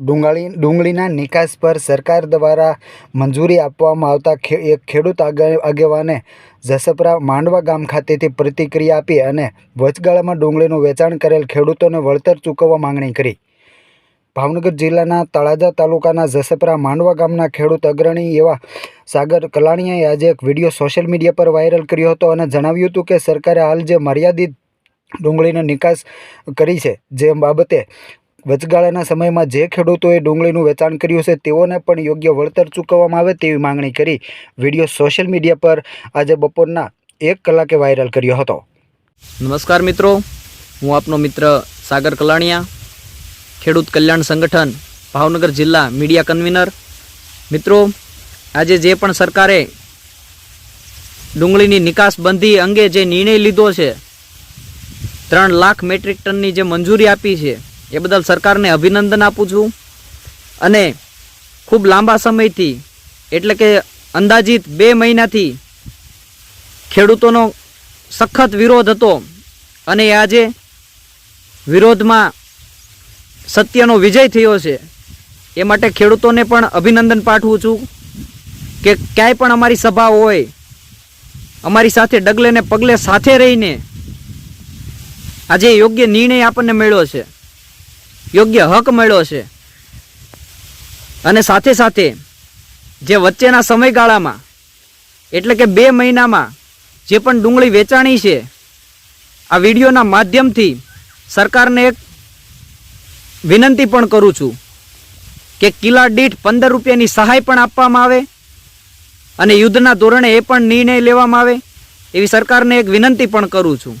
ડુંગળી, ડુંગળીના નિકાસ પર સરકાર દ્વારા મંજૂરી આપવામાં આવતા એક ખેડૂત આગે, આગેવાને જસપરા માંડવા ગામ ખાતેથી પ્રતિક્રિયા આપી અને વચગાળામાં ડુંગળીનું વેચાણ કરેલ ખેડૂતોને વળતર ચૂકવવા માંગણી કરી. ભાવનગર જિલ્લાના તળાજા તાલુકાના જસપરા માંડવા ગામના ખેડૂત અગ્રણી એવા સાગર કલાણીયાએ આજે એક વીડિયો સોશિયલ મીડિયા પર વાયરલ કર્યો હતો અને જણાવ્યું હતું કે સરકારે હાલ જે મર્યાદિત ડુંગળીનો નિકાસ કરી છે, જે બાબતે વચગાળાના સમયમાં જે ખેડૂતોએ ડુંગળીનું વેચાણ કર્યું છે, તેઓને પણ યોગ્ય વળતર ચૂકવવામાં આવે તેવી માંગણી કરી. વીડિયો સોશિયલ મીડિયા પર આજે બપોરના એક કલાકે વાયરલ કર્યો હતો. નમસ્કાર મિત્રો, હું આપનો મિત્ર સાગર કલાણિયા, ખેડૂત કલ્યાણ સંગઠન, ભાવનગર જિલ્લા મીડિયા કન્વીનર. મિત્રો, આજે જે પણ સરકારે ડુંગળીની નિકાસ બંધી અંગે જે નિર્ણય લીધો છે, ત્રણ લાખ મેટ્રિક ટનની જે મંજૂરી આપી છે એ બદલ સરકારને અભિનંદન આપું છું. અને ખૂબ લાંબા સમયથી, એટલે કે અંદાજિત બે મહિનાથી ખેડૂતોનો સખત વિરોધ હતો અને આજે વિરોધમાં સત્યનો વિજય થયો છે. એ માટે ખેડૂતોને પણ અભિનંદન પાઠવું છું કે ક્યાંય પણ અમારી સભા હોય, અમારી સાથે ડગલે ને પગલે સાથે રહીને આજે યોગ્ય નિર્ણય આપણને મળ્યો છે. યોગ્ય હક મળ્યો છે. અને સાથે સાથે જે વચ્ચેના સમયગાળામાં, એટલે કે બે મહિનામાં જે પણ ડુંગળી વેચાણી છે, આ વિડીયોના માધ્યમથી સરકારને એક વિનંતી પણ કરું છું કે કિલ્લા દીઠ પંદર રૂપિયાની સહાય પણ આપવામાં આવે અને યુદ્ધના ધોરણે એ પણ નિર્ણય લેવામાં આવે એવી સરકારને એક વિનંતી પણ કરું છું.